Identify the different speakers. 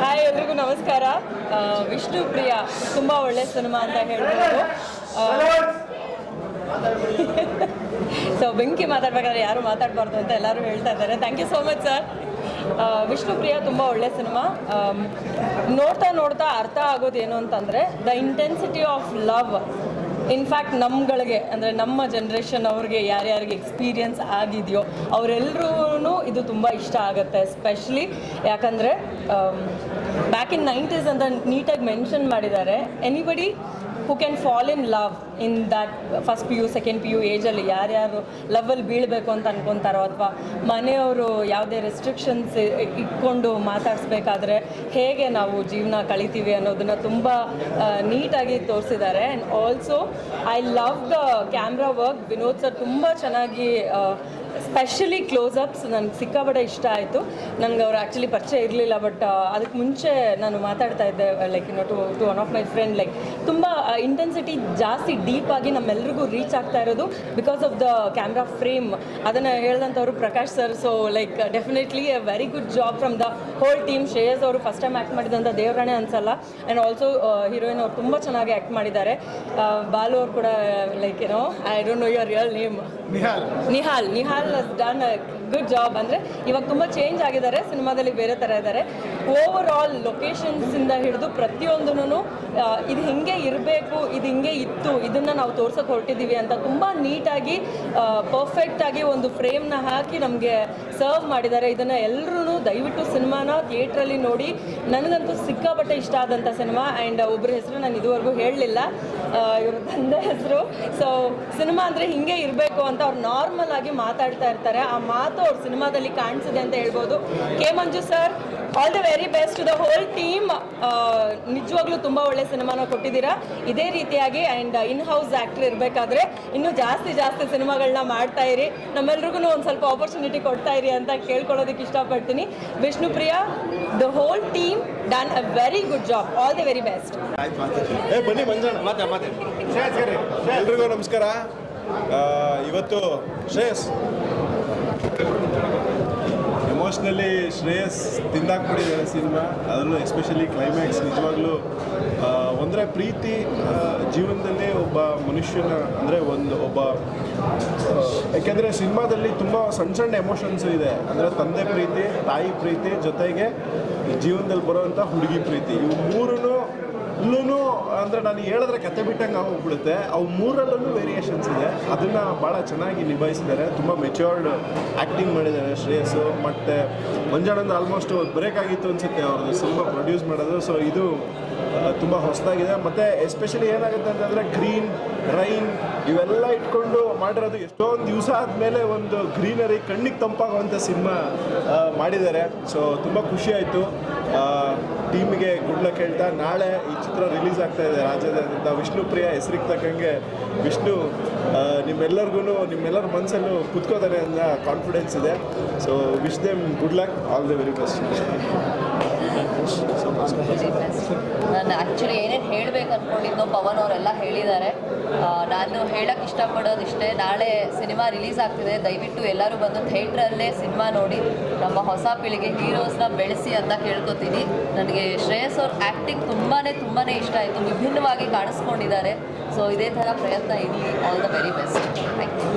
Speaker 1: Hi ಎಲ್ರಿಗೂ ನಮಸ್ಕಾರ. ವಿಷ್ಣು ಪ್ರಿಯ, ತುಂಬ ಒಳ್ಳೆ ಸಿನಿಮಾ ಅಂತ ಹೇಳ್ಬೋದು. ಸೊ ಬೆಂಕಿ ಮಾತಾಡ್ಬೇಕಾದ್ರೆ ಯಾರು ಮಾತಾಡಬಾರ್ದು ಅಂತ ಎಲ್ಲರೂ ಹೇಳ್ತಾ ಇದ್ದಾರೆ. Thank you so much sir Vishnupriya, ತುಂಬ ಒಳ್ಳೆ ಸಿನಿಮಾ. ನೋಡ್ತಾ ನೋಡ್ತಾ ಅರ್ಥ ಆಗೋದು ಏನು ಅಂತಂದರೆ the intensity of love in fact ನಮ್ಗಳಿಗೆ, ಅಂದರೆ ನಮ್ಮ ಜನ್ರೇಷನ್ ಅವ್ರಿಗೆ ಯಾರ್ಯಾರಿಗೆ ಎಕ್ಸ್ಪೀರಿಯನ್ಸ್ ಆಗಿದೆಯೋ ಅವರೆಲ್ಲರೂ ಇದು ತುಂಬ ಇಷ್ಟ ಆಗುತ್ತೆ ಎಸ್ಪೆಷಲಿ ಯಾಕಂದರೆ ಬ್ಯಾಕ್ ಇನ್ ನೈಂಟೀಸ್ ಅಂತ ನೀಟಾಗಿ ಮೆನ್ಷನ್ ಮಾಡಿದ್ದಾರೆ anybody who can fall in love in that first P U second P U ಏಜಲ್ಲಿ ಯಾರ್ಯಾರು ಲವ್ವಲ್ಲಿ ಬೀಳಬೇಕು ಅಂತ ಅನ್ಕೊತಾರೋ ಅಥವಾ ಮನೆಯವರು ಯಾವುದೇ ರೆಸ್ಟ್ರಿಕ್ಷನ್ಸ್ ಇಟ್ಕೊಂಡು ಮಾತಾಡಿಸ್ಬೇಕಾದ್ರೆ ಹೇಗೆ ನಾವು ಜೀವನ ಕಳಿತೀವಿ ಅನ್ನೋದನ್ನು ತುಂಬ ನೀಟಾಗಿ ತೋರಿಸಿದ್ದಾರೆ. And also I love the camera work Vinod sir ತುಂಬ ಚೆನ್ನಾಗಿ ಸ್ಪೆಷಲಿ ಕ್ಲೋಸಪ್ಸ್ ನನಗೆ ಸಿಕ್ಕಾಪಟ್ಟೆ ಇಷ್ಟ ಆಯಿತು. ನನಗೆ ಅವ್ರು ಆ್ಯಕ್ಚುಲಿ ಪರಿಚಯ ಇರಲಿಲ್ಲ ಬಟ್ ಅದಕ್ಕೆ ಮುಂಚೆ ನಾನು ಮಾತಾಡ್ತಾ ಇದ್ದೆ ಲೈಕ್ ಇನ್ನು to to one of my friend like ತುಂಬ ಇಂಟೆನ್ಸಿಟಿ ಜಾಸ್ತಿ ಡೀಪ್ ಆಗಿ ನಮ್ಮೆಲ್ರಿಗೂ ರೀಚ್ ಆಗ್ತಾ ಇರೋದು because of the camera frame ಅದನ್ನು ಹೇಳಿದಂಥವ್ರು Prakash sir so like definitely a very good job from the whole team Shreyas ಅವರು ಫಸ್ಟ್ ಟೈಮ್ ಆ್ಯಕ್ಟ್ ಮಾಡಿದಂಥ ದೇವರಾಣೆ ಅನ್ಸಲ್ಲ. ಆ್ಯಂಡ್ ಆಲ್ಸೋ ಹೀರೋಯಿನ್ ಅವ್ರು ತುಂಬ ಚೆನ್ನಾಗಿ ಆ್ಯಕ್ಟ್ ಮಾಡಿದ್ದಾರೆ. ಬಾಲು ಅವ್ರು ಕೂಡ ಲೈಕ್ ಏನೋ I don't know your real name
Speaker 2: Nihal.
Speaker 1: Nihal. Nihal done good job ಅಂದರೆ ಇವಾಗ ತುಂಬ ಚೇಂಜ್ ಆಗಿದ್ದಾರೆ. ಸಿನಿಮಾದಲ್ಲಿ ಬೇರೆ ಥರ ಇದ್ದಾರೆ. ಓವರ್ ಆಲ್ ಲೊಕೇಶನ್ಸಿಂದ ಹಿಡಿದು ಪ್ರತಿಯೊಂದೂ ಇದು ಹಿಂಗೆ ಇರಬೇಕು, ಇದು ಹಿಂಗೆ ಇತ್ತು, ಇದನ್ನು ನಾವು ತೋರ್ಸೋಕೆ ಹೊರಟಿದ್ದೀವಿ ಅಂತ ತುಂಬ ನೀಟಾಗಿ ಪರ್ಫೆಕ್ಟ್ ಆಗಿ ಒಂದು ಫ್ರೇಮ್ನ ಹಾಕಿ ನಮಗೆ ಸರ್ವ್ ಮಾಡಿದ್ದಾರೆ. ಇದನ್ನು ಎಲ್ಲರೂ ದಯವಿಟ್ಟು ಸಿನಿಮಾನ ಥಿಯೇಟ್ರಲ್ಲಿ ನೋಡಿ. ನನಗಂತೂ ಸಿಕ್ಕಾಪಟ್ಟೆ ಇಷ್ಟ ಆದಂಥ ಸಿನಿಮಾ. ಆ್ಯಂಡ್ ಒಬ್ಬರ ಹೆಸರು ನಾನು ಇದುವರೆಗೂ ಹೇಳಲಿಲ್ಲ. ಇವ್ರ ತಂದೆ ಹೆಸರು. ಸೊ ಸಿನಿಮಾ ಅಂದರೆ ಹಿಂಗೆ ಇರಬೇಕು ಅಂತ ಅವ್ರು ನಾರ್ಮಲ್ ಆಗಿ ಮಾತಾಡ್ತಾ ಇರ್ತಾರೆ. ಆ ಮಾತು ಅವ್ರ ಸಿನಿಮಾದಲ್ಲಿ ಕಾಣಿಸಿದೆ ಅಂತ ಹೇಳ್ಬೋದು. K Manju sir all the very best the whole team ನಿಜವಾಗ್ಲೂ ತುಂಬ ಒಳ್ಳೆ ಸಿನಿಮಾನ ಕೊಟ್ಟಿದ್ದೀರಾ. ಇದೇ ರೀತಿಯಾಗಿ ಆ್ಯಂಡ್ ಇನ್ ಹೌಸ್ ಆಕ್ಟರ್ ಇರಬೇಕಾದ್ರೆ ಇನ್ನೂ ಜಾಸ್ತಿ ಜಾಸ್ತಿ ಸಿನಿಮಾಗಳನ್ನ ಮಾಡ್ತಾ ಇರಿ. ನಮ್ಮೆಲ್ರಿಗೂ ಒಂದು ಸ್ವಲ್ಪ ಆಪರ್ಚುನಿಟಿ ಕೊಡ್ತಾ ಇರಿ ಅಂತ ಕೇಳ್ಕೊಳ್ಳೋದಕ್ಕೆ ಇಷ್ಟಪಡ್ತೀನಿ. Vishnupriya the whole team done a very good job all the very best
Speaker 2: ಏ ಬನ್ನಿ ಮಂಜಣ್ಣ.
Speaker 3: ಮಾತೆ ಮಾತೆ
Speaker 2: ಎಲ್ರಿಗೂ ನಮಸ್ಕಾರ. ಆ, ಇವತ್ತು ಶ್ರೇಯಸ್. ಎಮೋಷ್ನಲಿ ಶ್ರೇಯಸ್ ತಿಂದಾಕ್ಬಿಟ್ಟಿದ್ದಾರೆ ಸಿನಿಮಾ. ಅದರಲ್ಲೂ ಎಸ್ಪೆಷಲಿ ಕ್ಲೈಮ್ಯಾಕ್ಸ್ ನಿಜವಾಗ್ಲೂ ಆ, ಒಂದರೆ ಪ್ರೀತಿ ಜೀವನದಲ್ಲಿ ಒಬ್ಬ ಮನುಷ್ಯನ ಅಂದರೆ ಒಂದು ಒಬ್ಬ ಯಾಕೆಂದರೆ ಸಿನಿಮಾದಲ್ಲಿ ತುಂಬ ಸಣ್ಣ ಸಣ್ಣ ಎಮೋಷನ್ಸ್ ಇದೆ. ಅಂದರೆ ತಂದೆ ಪ್ರೀತಿ ತಾಯಿ ಪ್ರೀತಿ ಜೊತೆಗೆ ಜೀವನದಲ್ಲಿ ಬರೋವಂಥ ಹುಡುಗಿ ಪ್ರೀತಿ. ಇವು ಮೂರೂ ಇಲ್ಲೂ ಅಂದರೆ ನಾನು ಹೇಳಿದ್ರೆ ಕತೆ ಬಿಟ್ಟಂಗೆ ಆಗೋಗ್ಬಿಡುತ್ತೆ. ಅವು ಮೂರಲ್ಲೂ ವೇರಿಯೇಷನ್ಸ್ ಇದೆ. ಅದನ್ನು ಭಾಳ ಚೆನ್ನಾಗಿ ನಿಭಾಯಿಸಿದ್ದಾರೆ. ತುಂಬ ಮೆಚ್ಯೂರ್ಡ್ ಆ್ಯಕ್ಟಿಂಗ್ ಮಾಡಿದ್ದಾರೆ ಶ್ರೇಯಸ್ಸು. ಮತ್ತು ಮಂಜಾನಂದ ಆಲ್ಮೋಸ್ಟ್ ಬ್ರೇಕ್ ಆಗಿತ್ತು ಅನಿಸುತ್ತೆ ಅವ್ರದ್ದು ಸಿನಿಮಾ ಪ್ರೊಡ್ಯೂಸ್ ಮಾಡೋದು. ಸೊ ಇದು ತುಂಬ ಹೊಸದಾಗಿದೆ. ಮತ್ತು ಎಸ್ಪೆಷಲಿ ಏನಾಗುತ್ತೆ ಅಂತಂದರೆ ಗ್ರೀನ್ ರೈನ್ ಇವೆಲ್ಲ ಇಟ್ಕೊಂಡು ಮಾಡಿರೋದು ಎಷ್ಟೊಂದು ದಿವಸ ಆದಮೇಲೆ ಒಂದು ಗ್ರೀನರಿ ಕಣ್ಣಿಗೆ ತಂಪಾಗುವಂಥ ಸಿನಿಮಾ ಮಾಡಿದ್ದಾರೆ. ಸೊ ತುಂಬ ಖುಷಿ ಆಯಿತು. ಟೀಮಿಗೆ ಗುಡ್ ಲಕ್ ಹೇಳ್ತಾ ನಾಳೆ ಈ ಚಿತ್ರ ರಿಲೀಸ್ ಆಗ್ತಾ ಇದೆ ವಿಷ್ಣು ವಿಷ್ಣುಪ್ರಿಯ ಹೆಸರಿಗೆ ತಕ್ಕಂಗೆ ವಿಷ್ಣು ನಿಮ್ಮೆಲ್ಲರಿಗೂ ನಿಮ್ಮೆಲ್ಲರ ಮನಸ್ಸಲ್ಲೂ ಕುತ್ಕೋತಾರೆ ಅನ್ನೋ ಕಾನ್ಫಿಡೆನ್ಸ್ ಇದೆ. So wish them good luck all the very best
Speaker 4: ನಾನು ಆ್ಯಕ್ಚುಲಿ ಏನೇನು ಹೇಳಬೇಕು ಅಂದ್ಕೊಂಡಿದ್ದು ಪವನ್ ಅವರೆಲ್ಲ ಹೇಳಿದ್ದಾರೆ. ನಾನು ಹೇಳಕ್ಕೆ ಇಷ್ಟಪಡೋದಿಷ್ಟೇ ನಾಳೆ ಸಿನಿಮಾ ರಿಲೀಸ್ ಆಗ್ತಿದೆ. ದಯವಿಟ್ಟು ಎಲ್ಲರೂ ಬಂದು ಥಿಯೇಟ್ರಲ್ಲೇ ಸಿನಿಮಾ ನೋಡಿ. ನಮ್ಮ ಹೊಸ ಪೀಳಿಗೆ ಹೀರೋಸ್ನ ಬೆಳೆಸಿ ಅಂತ ಕೇಳ್ಕೊತೀನಿ. ನನಗೆ ಶ್ರೇಯಸ್ ಅವ್ರ ಆ್ಯಕ್ಟಿಂಗ್ ತುಂಬಾ ತುಂಬಾ ಇಷ್ಟ ಆಯಿತು. ವಿಭಿನ್ನವಾಗಿ ಕಾಣಿಸ್ಕೊಂಡಿದ್ದಾರೆ. ಸೊ ಇದೇ ಥರ ಪ್ರಯತ್ನ ಇರಲಿ. All the very best thank you